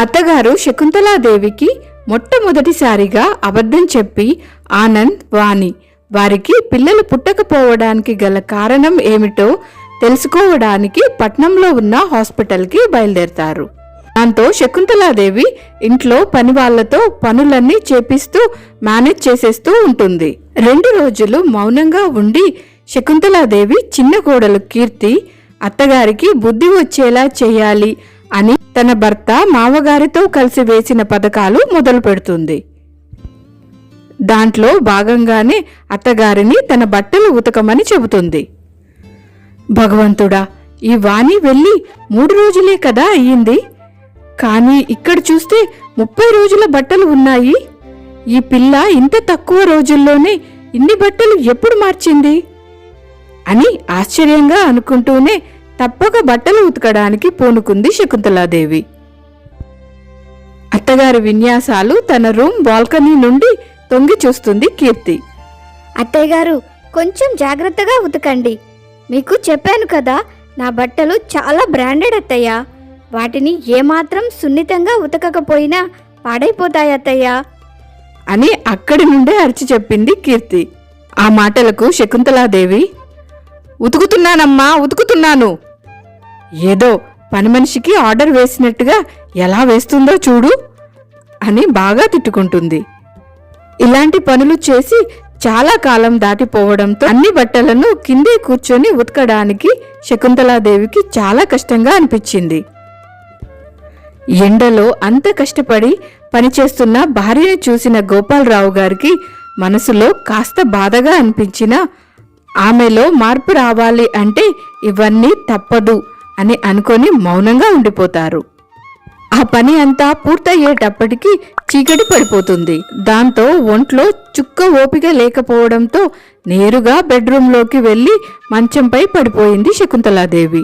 అత్తగారు శకుంతలాదేవికి మొట్టమొదటిసారిగా అబద్ధం చెప్పి ఆనంద్ వాణి వారికి పిల్లలు పుట్టకపోవడానికి గల కారణం ఏమిటో తెలుసుకోవడానికి పట్నంలో ఉన్న హాస్పిటల్కి బయలుదేరతారు. దాంతో శకుంతలాదేవి ఇంట్లో పని వాళ్ళతో పనులన్నీ చేపిస్తూ మేనేజ్ చేసేస్తూ ఉంటుంది. రెండు రోజులు మౌనంగా ఉండి శకుంతలాదేవి చిన్న కోడలు కీర్తి అత్తగారికి బుద్ధి వచ్చేలా చేయాలి అని తన భర్త మావగారితో కలిసి వేసిన పథకాలు మొదలు పెడుతుంది. దాంట్లో భాగంగానే అత్తగారిని తన బట్టలు ఉతకమని చెబుతుంది. భగవంతుడా ఈ వాణి వెళ్ళి మూడు రోజులే కదా అయ్యింది? కానీ ఇక్కడ చూస్తే ముప్పై రోజుల బట్టలు ఉన్నాయి. ఈ పిల్ల ఇంత తక్కువ రోజుల్లోనే ఇన్ని బట్టలు ఎప్పుడు మార్చింది? అని ఆశ్చర్యంగా అనుకుంటూనే తప్పక బట్టలు ఉతకడానికి పూనుకుంది శకుంతలాదేవి. అత్తగారి విన్యాసాలు తన రూమ్ బాల్కనీ నుండి తొంగి చూస్తుంది కీర్తి. అత్తయ్య గారు కొంచెం జాగ్రత్తగా ఉతకండి. మీకు చెప్పాను కదా నా బట్టలు చాలా బ్రాండెడ్ అత్తయ్య. వాటిని ఏమాత్రం సున్నితంగా ఉతకకపోయినా పాడైపోతాయి అత్తయ్య. అని అక్కడి నుండే అరిచి చెప్పింది కీర్తి. ఆ మాటలకు శకుంతలాదేవి ఉతుకుతున్నానమ్మా ఉతుకుతున్నాను. ఏదో పని మనిషికి ఆర్డర్ వేసినట్టుగా ఎలా వేస్తుందో చూడు అని బాగా తిట్టుకుంటుంది. ఇలాంటి పనులు చేసి చాలా కాలం దాటిపోవడంతో అన్ని బట్టలను కిందే కూర్చొని ఉతకడానికి శకుంతలాదేవికి చాలా కష్టంగా అనిపించింది. ఎండలో అంత కష్టపడి పనిచేస్తున్న భార్యను చూసిన గోపాలరావు గారికి మనసులో కాస్త బాధగా అనిపించినా ఆమెలో మార్పు రావాలి అంటే ఇవన్నీ తప్పదు. అని అనుకొని మౌనంగా ఉండిపోతారు. ఆ పని అంతా పూర్తయ్యేటప్పటికి చీకటి పడిపోతుంది. దాంతో ఒంట్లో చుక్క ఓపిక లేకపోవడంతో నేరుగా బెడ్రూంలోకి వెళ్ళి మంచంపై పడిపోయింది శకుంతలాదేవి.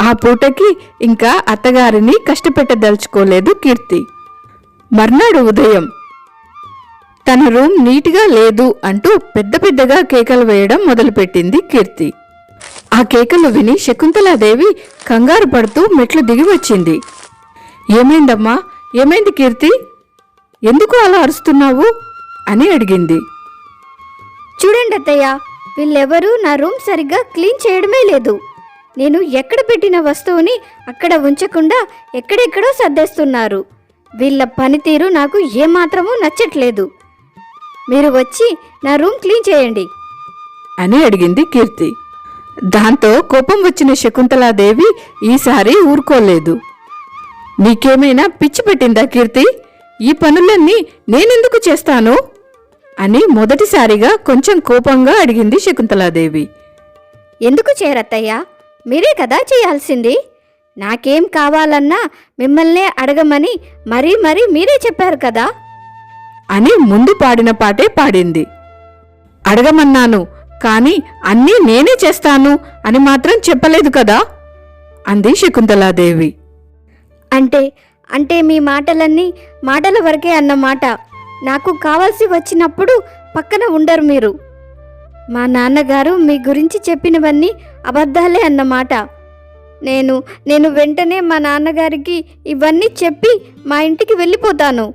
ఆ పూటకి ఇంకా అత్తగారిని కష్టపెట్టదలుచుకోలేదు కీర్తి. మర్నాడు ఉదయం తన రూమ్ నీట్గా లేదు అంటూ పెద్ద పెద్దగా కేకలు వేయడం మొదలుపెట్టింది కీర్తి. ఆ కేకలు విని శకుంతలాదేవి కంగారు పడుతూ మెట్లు దిగి వచ్చింది. ఏమైందమ్మా? ఏమైంది కీర్తి? ఎందుకు అలా అరుస్తున్నావు? అని అడిగింది. చూడండి అత్తయ్య వీళ్ళెవరూ నా రూమ్ సరిగ్గా క్లీన్ చేయడమే లేదు. నేను ఎక్కడ పెట్టిన వస్తువుని అక్కడ ఉంచకుండా ఎక్కడెక్కడో సర్దేస్తున్నారు. వీళ్ళ పనితీరు నాకు ఏమాత్రమూ నచ్చట్లేదు. మీరు వచ్చి నా రూమ్ క్లీన్ చేయండి. అని అడిగింది కీర్తి. దాంతో కోపం వచ్చిన శకుంతలాదేవి ఈసారి ఊరుకోలేదు. నీకేమైనా పిచ్చి పెట్టిందా కీర్తి? ఈ పనులన్నీ నేనెందుకు చేస్తాను? అని మొదటిసారిగా కొంచెం కోపంగా అడిగింది శకుంతలాదేవి. ఎందుకు చేరత్తయ్యా మీరే కదా చేయాల్సింది. నాకేం కావాలన్నా మిమ్మల్నే అడగమని మరీ మరీ మీరే చెప్పారు కదా. అని ముందు పాడిన పాటే పాడింది. అడగమన్నాను కాని అన్నీ నేనే చేస్తాను అని మాత్రం చెప్పలేదు కదా? అంది శకుంతలాదేవి. అంటే అంటే మీ మాటలన్నీ మాటల వరకే అన్నమాట. నాకు కావాల్సి వచ్చినప్పుడు పక్కన ఉండరు మీరు. మా నాన్నగారు మీ గురించి చెప్పినవన్నీ అబద్ధాలే అన్నమాట. నేను నేను వెంటనే మా నాన్నగారికి ఇవన్నీ చెప్పి మా ఇంటికి వెళ్ళిపోతాను.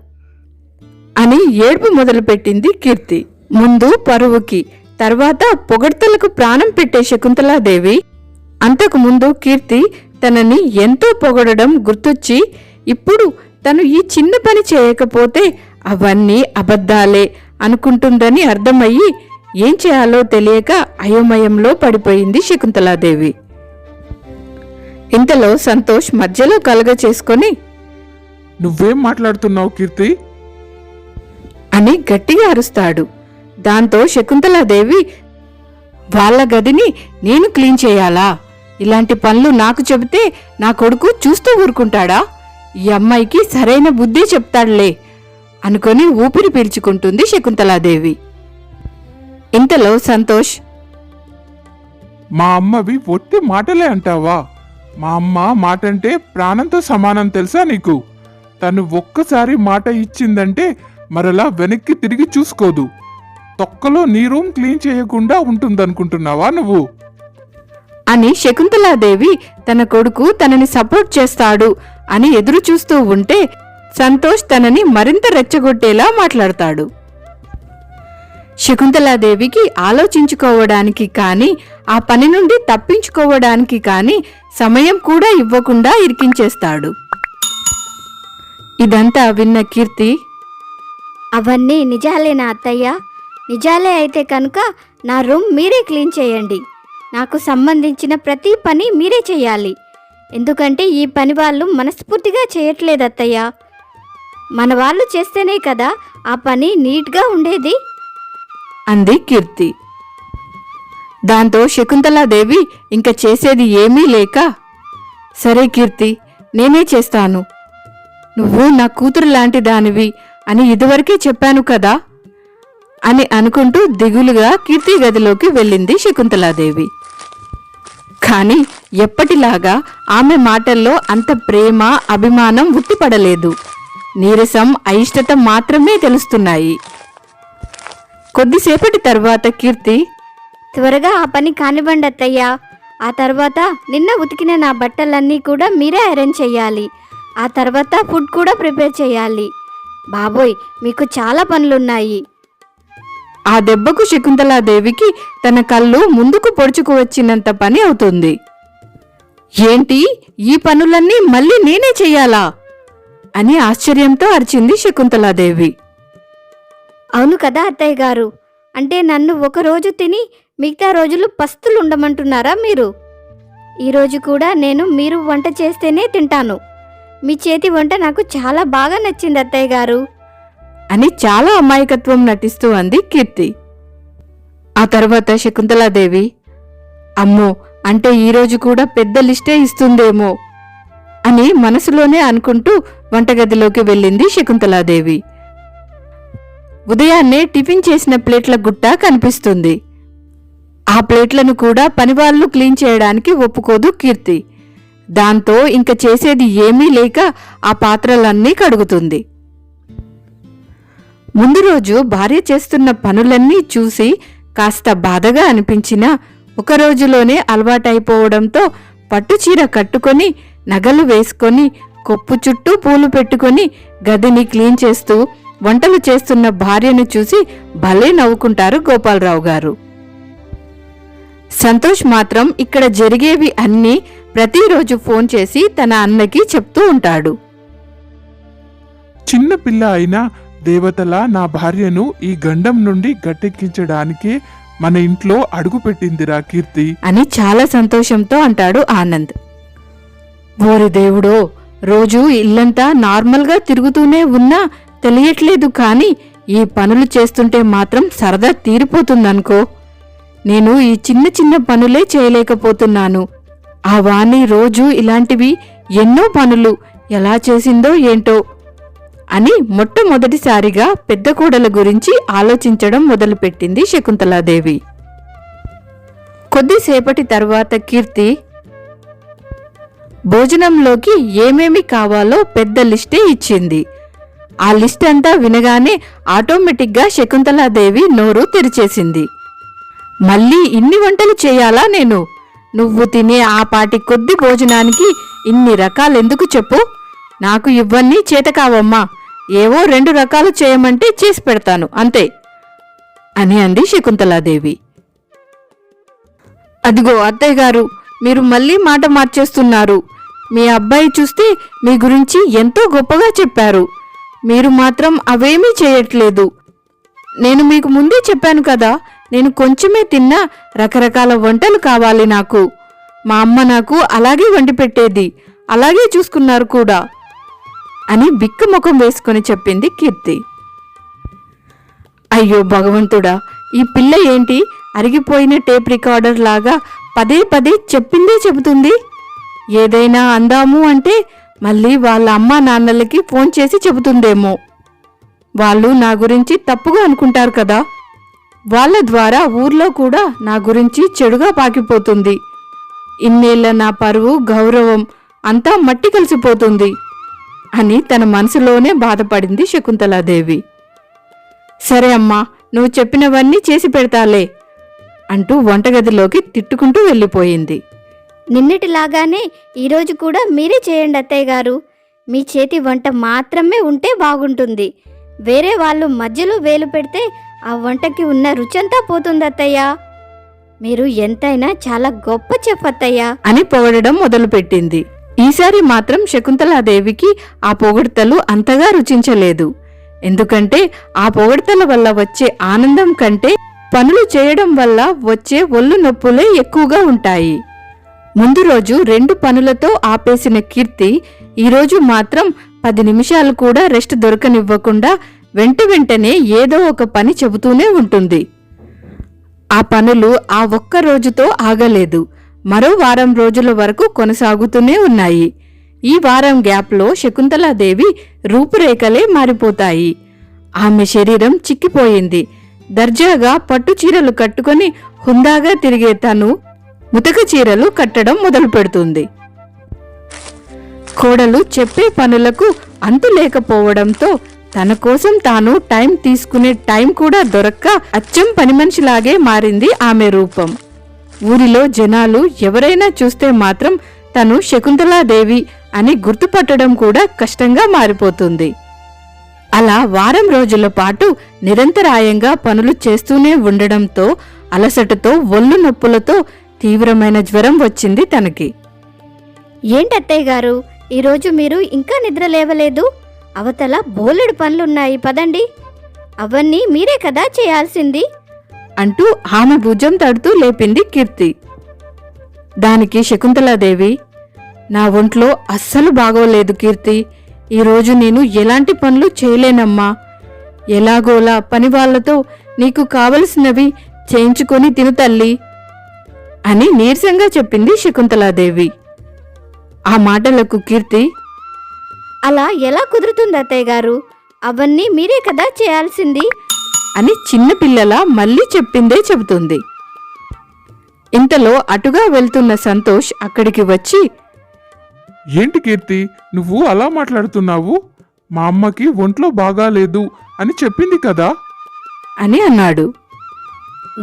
అని ఏడుపు మొదలుపెట్టింది కీర్తి. ముందు పరువుకి తర్వాత పొగడ్తలకు ప్రాణం పెట్టే శకుంతలాదేవి అంతకు ముందు కీర్తి తనని ఎంతో పొగడడం గుర్తొచ్చి ఇప్పుడు తను ఈ చిన్న పని చేయకపోతే అవన్నీ అబద్ధాలే అనుకుంటుందని అర్థమయ్యి ఏం చేయాలో తెలియక అయోమయంలో పడిపోయింది శకుంతలాదేవి. ఇంతలో సంతోష్ మధ్యలో కలగ చేసుకొని నువ్వేం మాట్లాడుతున్నావు కీర్తి? అని గట్టిగా అరుస్తాడు. దాంతో శకుంతలాదేవి వాళ్ళ గదిని నేను క్లీన్ చేయాలా? ఇలాంటి పనులు నాకు చెబితే నా కొడుకు చూస్తూ ఊరుకుంటాడా? ఈ అమ్మాయికి సరైన బుద్ధి చెప్తాడులే అనుకొని ఊపిరి పీల్చుకుంటుంది శకుంతలాదేవి. ఇంతలో సంతోష్ మా అమ్మవి ఒట్టి మాటలే అంటావా? మా అమ్మ మాట అంటే ప్రాణంతో సమానం తెలుసా నీకు? తను ఒక్కసారి మాట ఇచ్చిందంటే మరలా వెనక్కి తిరిగి చూసుకోదు. తొక్కలో నీ రూమ్ క్లీన్ చేయకుండా ఉంటుందనుకుంటున్నావా నువ్వు? అని శకుంతలాదేవి తన కొడుకు తనని సపోర్ట్ చేస్తాడు అని ఎదురు చూస్తూ ఉంటే సంతోష్ తనని మరింత రెచ్చగొట్టేలా మాట్లాడతాడు. శకుంతలాదేవికి ఆలోచించుకోవడానికి కాని ఆ పని నుండి తప్పించుకోవడానికి కాని సమయం కూడా ఇవ్వకుండా ఇరికించేస్తాడు. ఇదంతా విన్న కీర్తి అవన్నీ నిజాలేనా అత్తయ్య? నిజాలే అయితే కనుక నా రూమ్ మీరే క్లీన్ చేయండి. నాకు సంబంధించిన ప్రతి పని మీరే చేయాలి. ఎందుకంటే ఈ పని వాళ్ళు మనస్ఫూర్తిగా చేయట్లేదు అత్తయ్య మన వాళ్ళు చేస్తేనే కదా ఆ పని నీట్గా ఉండేది? అంది కీర్తి. దాంతో శకుంతలాదేవి ఇంక చేసేది ఏమీ లేక సరే కీర్తి నేనే చేస్తాను. నువ్వు నా కూతురు లాంటి దానివి అని ఇదివరకే చెప్పాను కదా? అని అనుకుంటూ దిగులుగా కీర్తి గదిలోకి వెళ్ళింది శకుంతలాదేవి. కానీ ఎప్పటిలాగా ఆమె మాటల్లో అంత ప్రేమ అభిమానం ఉట్టిపడలేదు. నీరసం అయిష్టత మాత్రమే తెలుస్తున్నాయి. కొద్దిసేపటి తర్వాత కీర్తి త్వరగా ఆ పని కానివ్వండి అత్తయ్యా. ఆ తర్వాత నిన్న ఉతికిన నా బట్టలన్నీ కూడా మీరే అరేంజ్ చేయాలి. ఆ తర్వాత ఫుడ్ కూడా ప్రిపేర్ చేయాలి. బాబోయ్ మీకు చాలా పనులున్నాయి. ఆ దెబ్బకు శకుంతలాదేవికి తన కళ్ళు ముందుకు పొడుచుకు వచ్చినంత పని అవుతుంది. ఏంటి? ఈ పనులన్నీ మళ్ళీ నేనే చెయ్యాలా? అని ఆశ్చర్యంతో అరిచింది శకుంతలాదేవి. అవును కదా అత్తయ్య గారు. అంటే నన్ను ఒక రోజు తిని మిగతా రోజులు పస్తులు ఉండమంటున్నారా మీరు? ఈరోజు కూడా నేను మీరు వంట చేస్తేనే తింటాను. మీ చేతి వంట నాకు చాలా బాగా నచ్చింది అత్తయ్య గారు. అని చాలా అమాయకత్వం నటిస్తూ అంది కీర్తి. ఆ తర్వాత శకుంతలాదేవి అమ్మో అంటే ఈరోజు కూడా పెద్ద లిస్టే ఇస్తుందేమో అని మనసులోనే అనుకుంటూ వంటగదిలోకి వెళ్ళింది శకుంతలాదేవి. ఉదయాన్నే టిఫిన్ చేసిన ప్లేట్ల గుట్ట కనిపిస్తుంది. ఆ ప్లేట్లను కూడా పనివాళ్ళు క్లీన్ చేయడానికి ఒప్పుకోదు కీర్తి. దాంతో ఇంక చేసేది ఏమీ లేక ఆ పాత్రలన్నీ కడుగుతుంది. ముందు రోజు భార్య చేస్తున్న పనులన్నీ చూసి కాస్త బాధగా అనిపించినా ఒక రోజులోనే అలవాటైపోవడంతో పట్టుచీర కట్టుకొని నగలు వేసుకొని కొప్పు చుట్టూ పూలు పెట్టుకొని గదిని క్లీన్ చేస్తూ వంటలు చేస్తున్న భార్యను చూసి భలే నవ్వుకుంటారు గోపాలరావు గారు. సంతోష్ మాత్రం ఇక్కడ జరిగేవి అన్నీ ప్రతిరోజు ఫోన్ చేసి తన అన్నకి చెప్తూ ఉంటాడు. చిన్న పిల్ల అయినా దేవతల నా భార్యను ఈ గండం నుండి గట్టెక్కించడానికి మన ఇంట్లో అడుగు పెట్టిందిరా కీర్తి. అని చాలా సంతోషంతో అంటాడు ఆనంద్. ఓరి దేవుడో రోజు ఇల్లంతా నార్మల్గా తిరుగుతూనే ఉన్నా తెలియట్లేదు కానీ ఈ పనులు చేస్తుంటే మాత్రం సరదా తీరిపోతుందనుకో. నేను ఈ చిన్న చిన్న పనులే చేయలేకపోతున్నాను. ఆ వాణి రోజు ఇలాంటివి ఎన్నో పనులు ఎలా చేసిందో ఏంటో అని మొట్టమొదటిసారిగా పెద్ద కోడల గురించి ఆలోచించడం మొదలుపెట్టింది శకుంతలాదేవి. కొద్దిసేపటి తర్వాత కీర్తి భోజనంలోకి ఏమేమి కావాలో పెద్ద లిస్టే ఇచ్చింది. ఆ లిస్ట్ అంతా వినగానే ఆటోమేటిక్గా శకుంతలాదేవి నోరు తెరిచేసింది. మళ్ళీ ఇన్ని వంటలు చేయాలా నేను? నువ్వు తినే ఆ పాటి కొద్ది భోజనానికి ఇన్ని రకాలెందుకు చెప్పు? నాకు ఇవ్వన్నీ చేతకావమ్మా. ఏవో రెండు రకాలు చేయమంటే చేసి పెడతాను అంతే. అని అంది శకుంతలాదేవి. అదిగో అత్తయ్య గారు మీరు మళ్ళీ మాట మార్చేస్తున్నారు. మీ అబ్బాయి చూస్తే మీ గురించి ఎంతో గొప్పగా చెప్పారు. మీరు మాత్రం అవేమీ చేయట్లేదు. నేను మీకు ముందే చెప్పాను కదా నేను కొంచెమే తిన్నా రకరకాల వంటలు కావాలి నాకు. మా అమ్మ నాకు అలాగే వండి పెట్టేది. అలాగే చూసుకున్నారు కూడా. అని బిక్క ముఖం వేసుకుని చెప్పింది కీర్తి. అయ్యో భగవంతుడా ఈ పిల్ల ఏంటి? అరిగిపోయిన టేప్ రికార్డర్ లాగా పదే పదే చెప్పిందే చెబుతుంది. ఏదైనా అందాము అంటే మళ్ళీ వాళ్ళ అమ్మా నాన్నలకి ఫోన్ చేసి చెబుతుందేమో. వాళ్ళు నా గురించి తప్పుగా అనుకుంటారు కదా. వాళ్ళ ద్వారా ఊర్లో కూడా నా గురించి చెడుగా పాకిపోతుంది. ఇన్నేళ్ళ నా పరువు గౌరవం అంతా మట్టి కలిసిపోతుంది. అని తన మనసులోనే బాధపడింది శకుంతలాదేవి. సరే అమ్మా నువ్వు చెప్పినవన్నీ చేసి పెడతాలే అంటూ వంటగదిలోకి తిట్టుకుంటూ వెళ్ళిపోయింది. నిన్నటిలాగానే ఈరోజు కూడా మీరే చేయండి అత్తయ్య గారు. మీ చేతి వంట మాత్రమే ఉంటే బాగుంటుంది. వేరే వాళ్ళు మధ్యలో వేలు పెడితే ఆ వంటకి ఉన్న రుచంతా పోతుంది అత్తయ్య. మీరు ఎంతైనా చాలా గొప్ప చెఫ్ అత్తయ్య. అని పొగడడం మొదలుపెట్టింది. ఈసారి మాత్రం శకుంతలాదేవికి ఆ పొగడ్తలు అంతగా రుచించలేదు. ఎందుకంటే ఆ పొగడ్తల వల్ల వచ్చే ఆనందం కంటే పనులు చేయడం వల్ల వచ్చే ఒళ్ళు నొప్పులే ఎక్కువగా ఉంటాయి. ముందు రోజు రెండు పనులతో ఆపేసిన కీర్తి ఈరోజు మాత్రం పది నిమిషాలు కూడా రెస్ట్ దొరకనివ్వకుండా వెంట వెంటనే ఏదో ఒక పని చెబుతూనే ఉంటుంది. ఆ పనులు ఆ ఒక్క రోజుతో ఆగలేదు. మరో వారం రోజుల వరకు కొనసాగుతూనే ఉన్నాయి. ఈ వారం గ్యాప్లో శకుంతలాదేవి రూపురేఖలే మారిపోతాయి. ఆమె శరీరం చిక్కిపోయింది. దర్జాగా పట్టు చీరలు కట్టుకొని హుందాగా తిరిగే తను ముతక చీరలు కట్టడం మొదలు పెడుతుంది కోడలు చెప్పే పనులకు అంతు లేకపోవడంతో తన కోసం తాను టైం తీసుకునే టైం కూడా దొరక్క అచ్చం పని మనిషిలాగే మారింది ఆమె రూపం. ఊరిలో జనాలు ఎవరైనా చూస్తే మాత్రం తను శకుంతలాదేవి అని గుర్తుపట్టడం కూడా కష్టంగా మారిపోతుంది. అలా వారం రోజుల పాటు నిరంతరాయంగా పనులు చేస్తూనే ఉండడంతో అలసటతో ఒళ్ళు నొప్పులతో తీవ్రమైన జ్వరం వచ్చింది తనకి. ఏంటత్తయ్య గారు? ఈరోజు మీరు ఇంకా నిద్ర లేవలేదు? అవతల బోలెడు పనులున్నాయి పదండి. అవన్నీ మీరే కదా చేయాల్సింది. అంటూ ఆమె భుజం తడుతూ లేపింది కీర్తి. దానికి శకుంతలాదేవి నా ఒంట్లో అస్సలు బాగోలేదు కీర్తి. ఈరోజు నేను ఎలాంటి పనులు చేయలేనమ్మా. ఎలాగోలా పని వాళ్ళతో నీకు కావలసినవి చేయించుకొని తిను తల్లి అని నీరసంగా చెప్పింది శకుంతలాదేవి. ఆ మాటలకు కీర్తి అలా ఎలా కుదురుతుంది అత్తయ్య గారు? అవన్నీ మీరే కదా చేయాల్సింది. అని చిన్నపిల్లల మళ్ళీ చెప్పిందే చెబుతుంది. ఇంతలో అటుగా వెళ్తున్న సంతోష్ అక్కడికి వచ్చి ఏంటి కీర్తి నువ్వు అలా మాట్లాడుతున్నావు? మా అమ్మకి ఒంట్లో బాగాలేదు అని చెప్పింది కదా? అని అన్నాడు.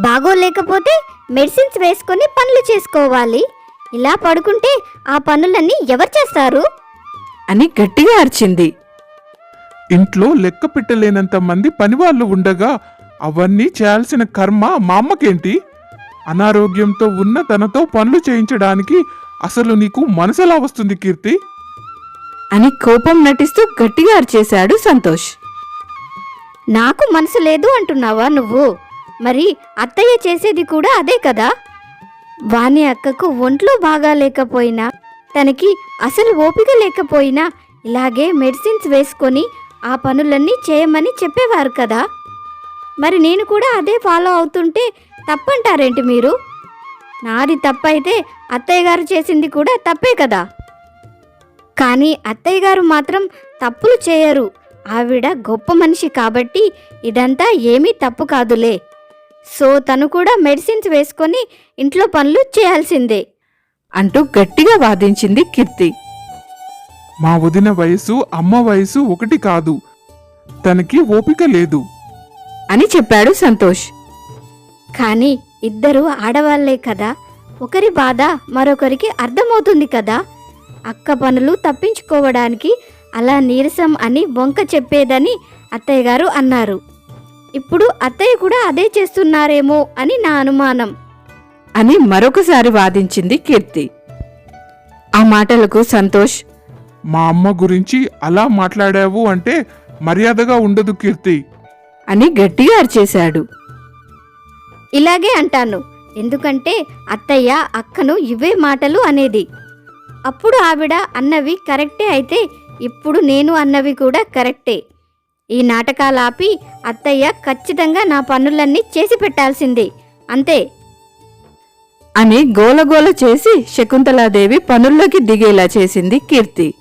బాగోలేకపోతే మెడిసిన్స్ వేసుకొని పనులు చేసుకోవాలి. ఇలా పడుకుంటే ఆ పనులన్నీ ఎవరు చేస్తారు? అని గట్టిగా అరిచింది. ఇంట్లో లెక్క పెట్టలేనంత మంది పనివాళ్ళు ఉండగా అవన్నీ చేయాల్సిన కర్మ మా అమ్మకేంటి? అనారోగ్యంతో ఉన్న తనతో పనులు చేయించడానికి అసలు నీకు మనసెలా వస్తుంది కీర్తి? అని కోపం నటిస్తూ గట్టిగా అరిచేశాడు సంతోష్. నాకు మనసు లేదు అంటున్నావా నువ్వు? మరి అత్తయ్య చేసేది కూడా అదే కదా? వాణి అక్కకు ఒంట్లో బాగా లేకపోయినా తనకి అసలు ఓపిక లేకపోయినా ఇలాగే మెడిసిన్స్ వేసుకొని ఆ పనులన్నీ చేయమని చెప్పేవారు కదా. మరి నేను కూడా అదే ఫాలో అవుతుంటే తప్పంటారేంటి మీరు? నాది తప్పైతే అత్తయ్య గారు చేసింది కూడా తప్పే కదా. కానీ అత్తయ్య గారు మాత్రం తప్పులు చేయరు. ఆవిడ గొప్ప మనిషి కాబట్టి ఇదంతా ఏమీ తప్పు కాదులే. సో తను కూడా మెడిసిన్స్ వేసుకొని ఇంట్లో పనులు చేయాల్సిందే. అంటూ గట్టిగా వాదించింది కీర్తి. మా వదిన వయసు అమ్మ వయసు ఒకటి కాదు. తనకి ఓపిక లేదు. అని చెప్పాడు సంతోష్. కానీ ఇద్దరు ఆడవాళ్ళే కదా. ఒకరి బాధ మరొకరికి అర్థమవుతుంది కదా. అక్క పనులు తప్పించుకోవడానికి అలా నీరసం అని వంక చెప్పేదని అత్తయ్య గారు అన్నారు. ఇప్పుడు అత్తయ్య కూడా అదే చేస్తున్నారేమో అని నా అనుమానం. అని మరొకసారి వాదించింది కీర్తి. ఆ మాటలకు సంతోష్ మా అమ్మ గురించి అలా మాట్లాడావు అంటే మర్యాదగా ఉండదు కీర్తి. అని గట్టిగా అరిచేశాడు. ఇలాగే అంటాను ఎందుకంటే అత్తయ్య అక్కను ఇవే మాటలు అనేది. అప్పుడు ఆవిడ అన్నవి కరెక్టే అయితే ఇప్పుడు నేను అన్నవి కూడా కరెక్టే. ఈ నాటకాలు ఆపి అత్తయ్య ఖచ్చితంగా నా పనులన్నీ చేసి పెట్టాల్సిందే అంతే. అని గోలగోల చేసి శకుంతలాదేవి పనుల్లోకి దిగేలా చేసింది కీర్తి.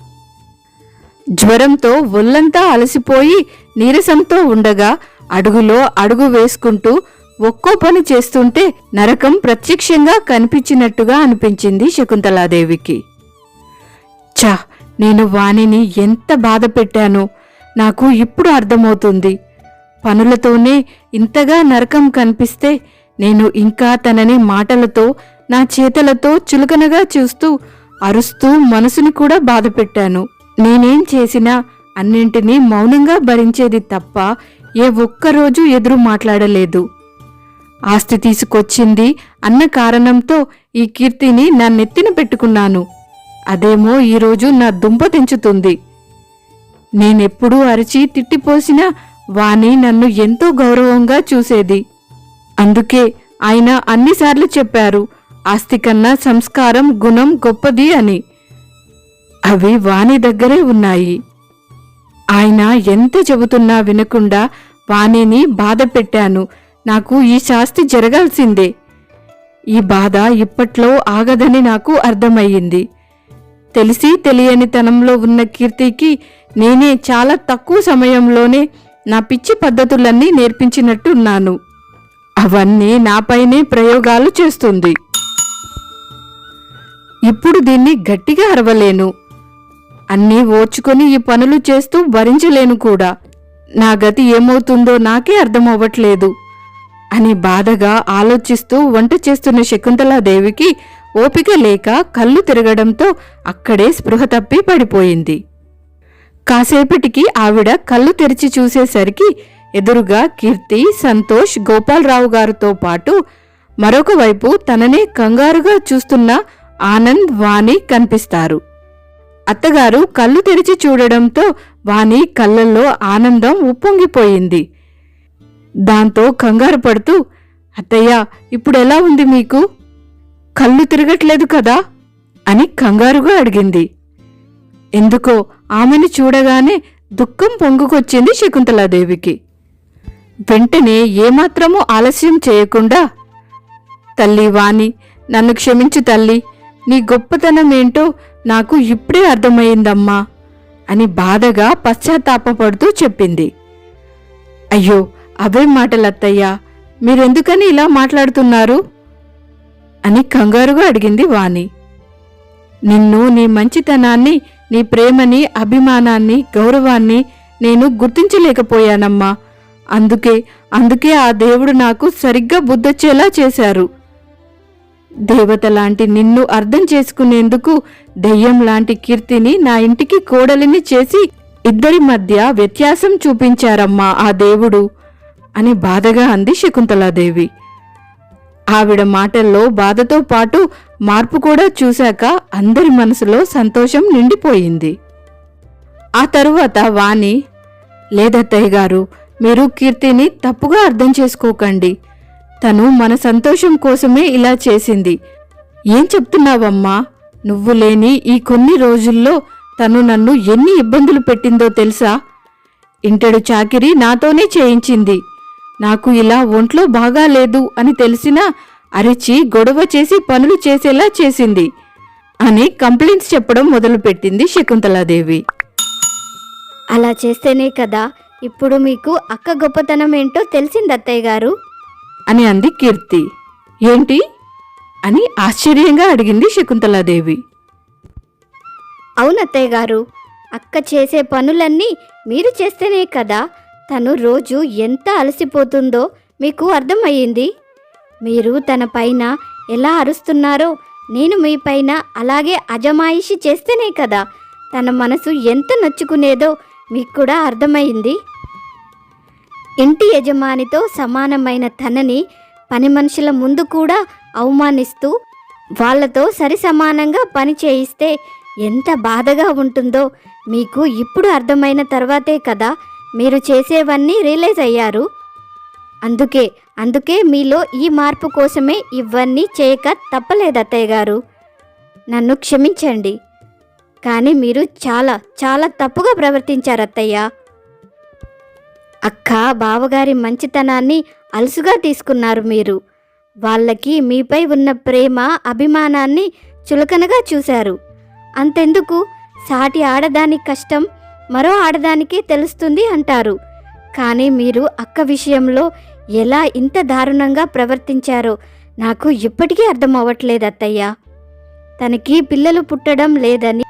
జ్వరంతో ఒళ్ళంతా అలసిపోయి నీరసంతో ఉండగా అడుగులో అడుగు వేసుకుంటూ ఒక్కో పని చేస్తుంటే నరకం ప్రత్యక్షంగా కనిపించినట్టుగా అనిపించింది శకుంతలాదేవికి. చా నేను వాణిని ఎంత బాధ పెట్టాను నాకు ఇప్పుడు అర్థమవుతుంది. పనులతోనే ఇంతగా నరకం కనిపిస్తే నేను ఇంకా తనని మాటలతో నా చేతలతో చులకనగా చూస్తూ అరుస్తూ మనసుని కూడా బాధపెట్టాను. నేనేం చేసినా అన్నింటినీ మౌనంగా భరించేది తప్ప ఏ ఒక్కరోజు ఎదురు మాట్లాడలేదు. ఆస్తి తీసుకొచ్చింది అన్న కారణంతో ఈ కీర్తిని నా నెత్తిన పెట్టుకున్నాను. అదేమో ఈరోజు నా దుంప తెంచుతుంది. నేనెప్పుడూ అరిచి తిట్టిపోసినా వాణి నన్ను ఎంతో గౌరవంగా చూసేది. అందుకే ఆయన అన్నిసార్లు చెప్పారు ఆస్తి కన్నా సంస్కారం గుణం గొప్పది అని. అవి వాణి దగ్గరే ఉన్నాయి. ఆయన ఎంత చెబుతున్నా వినకుండా వాణిని బాధ పెట్టాను. నాకు ఈ శాస్తి జరగాల్సిందే. ఈ బాధ ఇప్పట్లో ఆగదని నాకు అర్థమయ్యింది. తెలిసి తెలియని తనంలో ఉన్న కీర్తికి నేనే చాలా తక్కువ సమయంలోనే నా పిచ్చి పద్ధతులన్నీ నేర్పించినట్టున్నాను. అవన్నీ నాపైనే ప్రయోగాలు చేస్తుంది. ఇప్పుడు దీన్ని గట్టిగా అరవలేను. అన్నీ ఓర్చుకొని ఈ పనులు చేస్తూ భరించలేను కూడా. నా గతి ఏమవుతుందో నాకే అర్థమవ్వట్లేదు. అని బాధగా ఆలోచిస్తూ వంట చేస్తున్న శకుంతలాదేవికి ఓపిక లేక కళ్ళు తిరగడంతో అక్కడే స్పృహ తప్పి పడిపోయింది. కాసేపటికి ఆవిడ కళ్ళు తెరిచి చూసేసరికి ఎదురుగా కీర్తి సంతోష్ గోపాలరావు గారితో పాటు మరొక వైపు తననే కంగారుగా చూస్తున్న ఆనంద్ వాణి కనిపిస్తారు. అత్తగారు కళ్ళు తెరిచి చూడడంతో వాణి కళ్ళల్లో ఆనందం ఉప్పొంగిపోయింది. దాంతో కంగారు పడుతూ అత్తయ్య ఇప్పుడెలా ఉంది మీకు? కళ్ళు తిరగట్లేదు కదా? అని కంగారుగా అడిగింది. ఎందుకో ఆమెను చూడగానే దుఃఖం పొంగుకొచ్చింది శకుంతలాదేవికి. వెంటనే ఏమాత్రమూ ఆలస్యం చేయకుండా తల్లి వాణి నన్ను క్షమించు తల్లి నీ గొప్పతనం ఏంటో నాకు ఇప్పుడే అర్థమైందమ్మా అని బాధగా పశ్చాత్తాపపడుతూ చెప్పింది. అయ్యో అవే మాటలత్తయ్యా మీరెందుకని ఇలా మాట్లాడుతున్నారు? అని కంగారుగా అడిగింది వాణి. నిన్ను నీ మంచితనాన్ని నీ ప్రేమని అభిమానాన్ని గౌరవాన్ని నేను గుర్తించలేకపోయానమ్మా. అందుకే అందుకే ఆ దేవుడు నాకు సరిగ్గా బుద్ధొచ్చేలా చేశారు. దేవత లాంటి నిన్ను అర్థం చేసుకునేందుకు దెయ్యం లాంటి కీర్తిని నా ఇంటికి కోడలిని చేసి ఇద్దరి మధ్య వ్యత్యాసం చూపించారమ్మా ఆ దేవుడు అని బాధగా అంది శకుంతలాదేవి. ఆవిడ మాటల్లో బాధతో పాటు మార్పు కూడా చూశాక అందరి మనసులో సంతోషం నిండిపోయింది. ఆ తరువాత వాణి లేదత్తయ్య గారు మీరు కీర్తిని తప్పుగా అర్థం చేసుకోకండి. తను మన సంతోషం కోసమే ఇలా చేసింది. ఏం చెప్తున్నావమ్మా? నువ్వు లేని ఈ కొన్ని రోజుల్లో తను నన్ను ఎన్ని ఇబ్బందులు పెట్టిందో తెలుసా? ఇంటడు చాకిరి నాతోనే చేయించింది. నాకు ఇలా ఒంట్లో బాగా లేదు అని తెలిసినా అరిచి గొడవ చేసి పనులు చేసేలా చేసింది అని కంప్లైంట్స్ చెప్పడం మొదలుపెట్టింది శకుంతలాదేవి. అలా చేస్తేనే కదా ఇప్పుడు మీకు అక్క గొప్పతనం ఏంటో తెలిసింది అత్తయ్య గారు? అని అంది కీర్తి. ఏంటి? అని ఆశ్చర్యంగా అడిగింది శకుంతలాదేవి. అవునత్తయ్య గారు అక్క చేసే పనులన్నీ మీరు చేస్తేనే కదా తను రోజు ఎంత అలసిపోతుందో మీకు అర్థమయ్యింది. మీరు తన పైన ఎలా అరుస్తున్నారో నేను మీ పైన అలాగే అజమాయిషి చేస్తేనే కదా తన మనసు ఎంత నచ్చుకునేదో మీకు కూడా అర్థమైంది ఇంటి యజమానితో సమానమైన తనని పని మనుషుల ముందు కూడా అవమానిస్తూ వాళ్ళతో సరి సమానంగా పని చేయిస్తే ఎంత బాధగా ఉంటుందో మీకు ఇప్పుడు అర్థమైన తర్వాతే కదా మీరు చేసేవన్నీ రియలైజ్ అయ్యారు. అందుకే అందుకే మీలో ఈ మార్పు కోసమే ఇవన్నీ చేయక తప్పలేదు అత్తయ్య గారు. నన్ను క్షమించండి. కానీ మీరు చాలా చాలా తప్పుగా ప్రవర్తించారు అత్తయ్య అక్క బావగారి మంచితనాన్ని అలుసుగా తీసుకున్నారు మీరు. వాళ్ళకి మీపై ఉన్న ప్రేమ అభిమానాన్ని చులకనగా చూశారు. అంతెందుకు? సాటి ఆడదాని కష్టం మరో ఆడదానికే తెలుస్తుంది అంటారు. కానీ మీరు అక్క విషయంలో ఎలా ఇంత దారుణంగా ప్రవర్తించారో నాకు ఇప్పటికీ అర్థం అవ్వట్లేదు అత్తయ్య. తనకి పిల్లలు పుట్టడం లేదని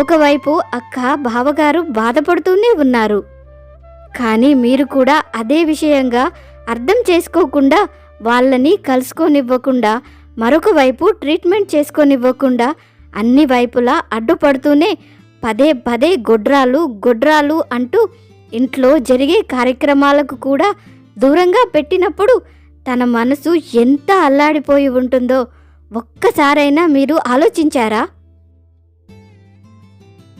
ఒకవైపు అక్క బావగారు బాధపడుతూనే ఉన్నారు. కానీ మీరు కూడా అదే విషయంగా అర్థం చేసుకోకుండా వాళ్ళని కలుసుకోనివ్వకుండా మరొక వైపు ట్రీట్మెంట్ చేసుకోనివ్వకుండా అన్ని వైపులా అడ్డుపడుతూనే పదే పదే గొడ్రాలు గొడ్రాలు అంటూ ఇంట్లో జరిగే కార్యక్రమాలకు కూడా దూరంగా పెట్టినప్పుడు తన మనసు ఎంత అల్లాడిపోయి ఉంటుందో ఒక్కసారైనా మీరు ఆలోచించారా?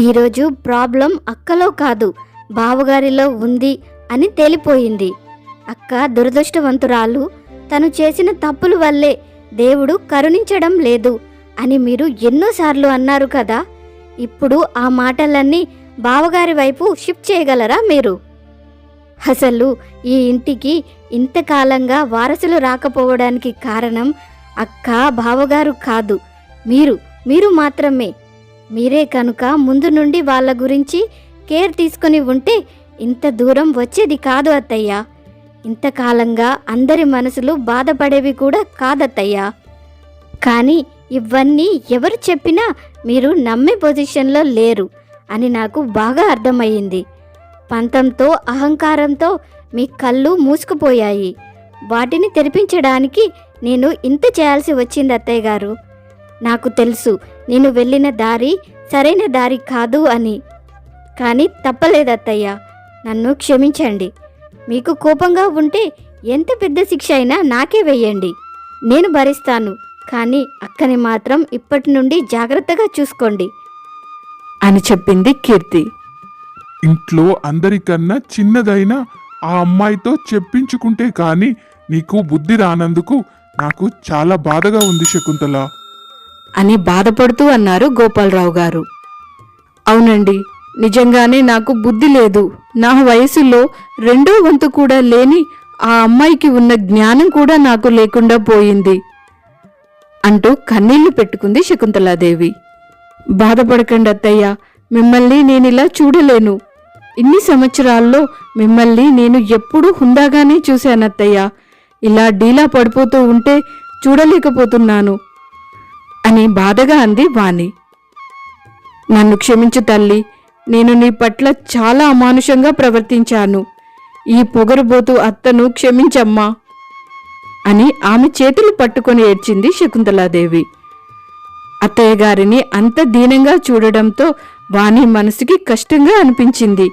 ఈరోజు ప్రాబ్లం అక్కలో కాదు. బావగారిలో ఉంది అని తేలిపోయింది. అక్క దురదృష్టవంతురాలు తను చేసిన తప్పుల వల్లే దేవుడు కరుణించడం లేదు అని మీరు ఎన్నోసార్లు అన్నారు కదా. ఇప్పుడు ఆ మాటలన్నీ బావగారి వైపు షిఫ్ట్ చేయగలరా మీరు? అసలు ఈ ఇంటికి ఇంతకాలంగా వారసులు రాకపోవడానికి కారణం అక్క బావగారు కాదు. మీరు మీరు మాత్రమే. మీరే కనుక ముందు నుండి వాళ్ళ గురించి కేర్ తీసుకుని ఉంటే ఇంత దూరం వచ్చేది కాదు అత్తయ్య. ఇంతకాలంగా అందరి మనసులు బాధపడేవి కూడా కాదత్తయ్య. కానీ ఇవన్నీ ఎవరు చెప్పినా మీరు నమ్మే పొజిషన్లో లేరు అని నాకు బాగా అర్థమయ్యింది. పంతంతో అహంకారంతో మీ కళ్ళు మూసుకుపోయాయి. వాటిని తెరిపించడానికి నేను ఇంత చేయాల్సి వచ్చింది అత్తయ్య గారు. నాకు తెలుసు నేను వెళ్ళిన దారి సరైన దారి కాదు అని. కానీ తప్పలేదు అత్తయ్య నన్ను క్షమించండి. మీకు కోపంగా ఉంటే ఎంత పెద్ద శిక్ష అయినా నాకే వెయ్యండి నేను భరిస్తాను కానీ అక్కని మాత్రం ఇప్పటి నుండి జాగ్రత్తగా చూసుకోండి. అని చెప్పింది కీర్తి. ఇంట్లో అందరికన్నా చిన్నదైన ఆ అమ్మాయితో చెప్పించుకుంటే కాని నీకు బుద్ధి రానందుకు నాకు చాలా బాధగా ఉంది శకుంతల. అని బాధపడుతూ అన్నారు గోపాలరావు గారు. అవునండి నిజంగానే నాకు బుద్ధి లేదు. నా వయసులో రెండో వంతు కూడా లేని ఆ అమ్మాయికి ఉన్న జ్ఞానం కూడా నాకు లేకుండా పోయింది. అంటూ కన్నీళ్ళు పెట్టుకుంది శకుంతలాదేవి. బాధపడకండి అత్తయ్య మిమ్మల్ని నేనిలా చూడలేను. ఇన్ని సంవత్సరాల్లో మిమ్మల్ని నేను ఎప్పుడూ హుందాగానే చూశానత్తయ్య ఇలా డీలా పడిపోతూ ఉంటే చూడలేకపోతున్నాను అని బాధగా అంది వాణి. నన్ను క్షమించు తల్లి నేను నీ పట్ల చాలా అమానుషంగా ప్రవర్తించాను. ఈ పొగరుబోతు అత్తను క్షమించమ్మా అని ఆమె చేతులు పట్టుకొని ఏడ్చింది శకుంతలాదేవి. అత్తయ్య గారిని అంత దీనంగా చూడడంతో వాణి మనసుకి కష్టంగా అనిపించింది.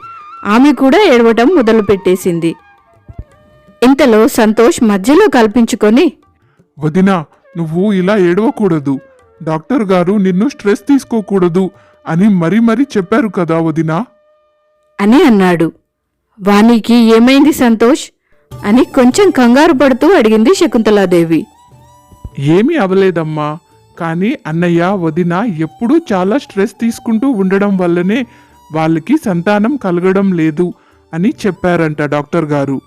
ఆమె కూడా ఏడవటం మొదలుపెట్టేసింది. ఇంతలో సంతోష్ మధ్యలో కల్పించుకొని వదినా నువ్వు ఇలా ఏడవకూడదు. డాక్టర్ గారు నిన్ను స్ట్రెస్ తీసుకోకూడదు. అని మరీ మరీ చెప్పారు కదా వదినా? అని అన్నాడు. వానికి ఏమైంది సంతోష్? అని కొంచెం కంగారు పడుతూ అడిగింది శకుంతలాదేవి. ఏమీ అవలేదమ్మా. కానీ అన్నయ్య వదిన ఎప్పుడూ చాలా స్ట్రెస్ తీసుకుంటూ ఉండడం వల్లనే వాళ్ళకి సంతానం కలగడం లేదు అని చెప్పారంట డాక్టర్ గారు.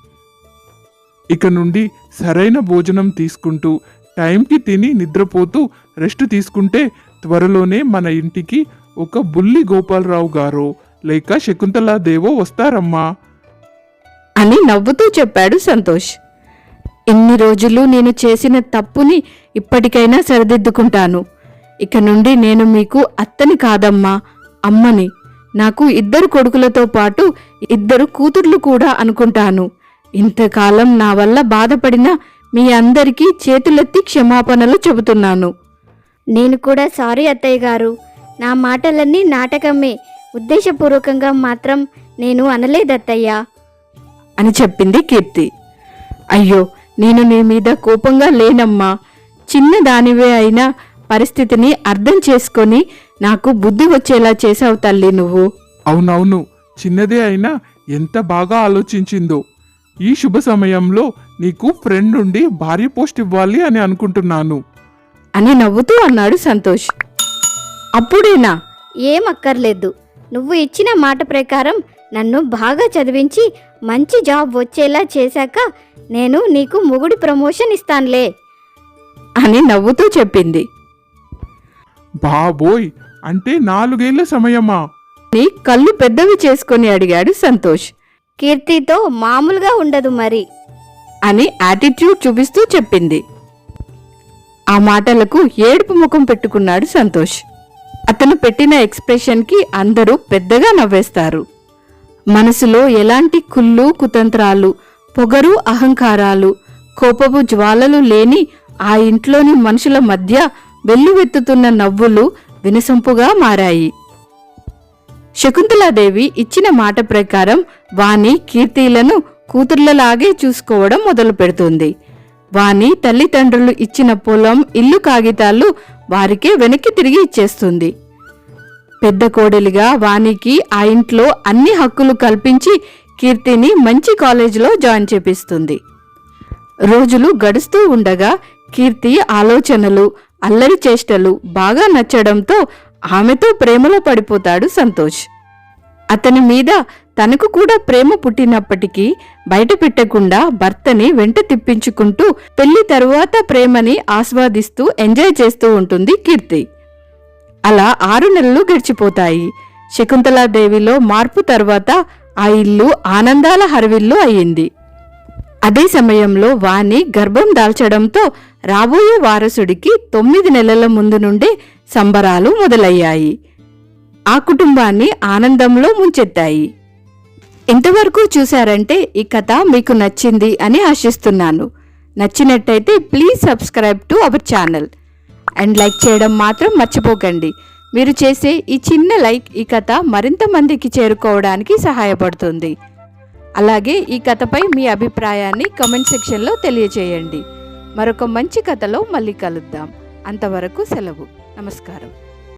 ఇక నుండి సరైన భోజనం తీసుకుంటూ టైంకి తిని నిద్రపోతూ రెస్ట్ తీసుకుంటే త్వరలోనే మన ఇంటికి ఒక బుల్లి గోపాలరావు గారో లేక శకుంతలాదేవో వస్తారమ్మా? అని నవ్వుతూ చెప్పాడు సంతోష్. ఇన్ని రోజులు నేను చేసిన తప్పుని ఇప్పటికైనా సరిదిద్దుకుంటాను. ఇక నుండి నేను మీకు అత్తని కాదమ్మా అమ్మని. నాకు ఇద్దరు కొడుకులతో పాటు ఇద్దరు కూతుర్లు కూడా అనుకుంటాను. ఇంతకాలం నా వల్ల బాధపడిన మీ అందరికీ చేతులెత్తి క్షమాపణలు చెబుతున్నాను. నేను కూడా సారీ అత్తయ్య గారు. నా మాటలన్నీ నాటకమే. ఉద్దేశపూర్వకంగా మాత్రం నేను అనలేదత్తయ్యా అని చెప్పింది కీర్తి. అయ్యో నేను నీ మీద కోపంగా లేనమ్మా. చిన్న దానివే అయినా పరిస్థితిని అర్థం చేసుకొని నాకు బుద్ధి వచ్చేలా చేసావు తల్లి నువ్వు. అవునవును చిన్నదే అయినా ఎంత బాగా ఆలోచించిందో. ఈ శుభ సమయంలో నీకు ఫ్రెండ్ నుండి భార్య పోస్ట్ ఇవ్వాలి అని అనుకుంటున్నాను. అని నవ్వుతూ అన్నాడు సంతోష్. అప్పుడేనా? ఏం అక్కర్లేదు నువ్వు ఇచ్చిన మాట ప్రకారం నన్ను బాగా చదివించి మంచి జాబ్ వచ్చేలా చేశాక నేను నీకు మొగుడి ప్రమోషన్ ఇస్తానులే. అని నవ్వుతూ చెప్పింది. బాబోయ్! అంటే నాలుగేళ్ళ సమయమా? నీ కళ్ళు పెద్దవి చేసుకొని అడిగాడు సంతోష్. కీర్తితో మామూలుగా ఉండదు మరి. అని యాటిట్యూడ్ చూపిస్తూ చెప్పింది. ఆ మాటలకు ఏడుపు ముఖం పెట్టుకున్నాడు సంతోష్. అతను పెట్టిన ఎక్స్ప్రెషన్కి అందరూ పెద్దగా నవ్వేస్తారు. మనసులో ఎలాంటి కుళ్ళు కుతంత్రాలు పొగరు అహంకారాలు కోపపు జ్వాలలు లేని ఆ ఇంట్లోని మనుషుల మధ్య వెల్లువెత్తుతున్న నవ్వులు వినసొంపుగా మారాయి. శకుంతలాదేవి ఇచ్చిన మాట ప్రకారం వాణి కీర్తిలను కూతుర్లలాగే చూసుకోవడం మొదలు పెడుతుంది వాణి తల్లిదండ్రులు ఇచ్చిన పొలం ఇల్లు కాగితాలు వారికే వెనక్కి తిరిగి ఇచ్చేస్తుంది. పెద్ద కోడలిగా వానికి ఆ ఇంట్లో అన్ని హక్కులు కల్పించి కీర్తిని మంచి కాలేజీలో జాయిన్ చేపిస్తుంది. రోజులు గడుస్తూ ఉండగా కీర్తి ఆలోచనలు అల్లరి చేష్టలు బాగా నచ్చడంతో ఆమెతో ప్రేమలో పడిపోతాడు సంతోష్. అతని మీద తనకు కూడా ప్రేమ పుట్టినప్పటికీ బయట పెట్టకుండా భర్తని వెంట తిప్పించుకుంటూ పెళ్ళి తరువాత ప్రేమని ఆస్వాదిస్తూ ఎంజాయ్ చేస్తూ ఉంటుంది కీర్తి. అలా ఆరు నెలలు గడిచిపోతాయి. శకుంతలాదేవిలో మార్పు తర్వాత ఆ ఇల్లు ఆనందాల హరవిల్లు అయ్యింది. అదే సమయంలో వాణి గర్భం దాల్చడంతో రాబోయే వారసుడికి తొమ్మిది నెలల ముందు నుండే సంబరాలు మొదలయ్యాయి. ఆ కుటుంబాన్ని ఆనందంలో ముంచెత్తాయి. ఇంతవరకు చూశారంటే ఈ కథ మీకు నచ్చింది అని ఆశిస్తున్నాను. నచ్చినట్టయితే please subscribe to our channel. And like చేయడం మాత్రం మర్చిపోకండి. మీరు చేసే ఈ చిన్న లైక్ ఈ కథ మరింత మందికి చేరుకోవడానికి సహాయపడుతుంది. అలాగే ఈ కథపై మీ అభిప్రాయాన్ని కమెంట్ సెక్షన్లో తెలియచేయండి. మరొక మంచి కథలో మళ్ళీ కలుద్దాం. అంతవరకు సెలవు. నమస్కారం.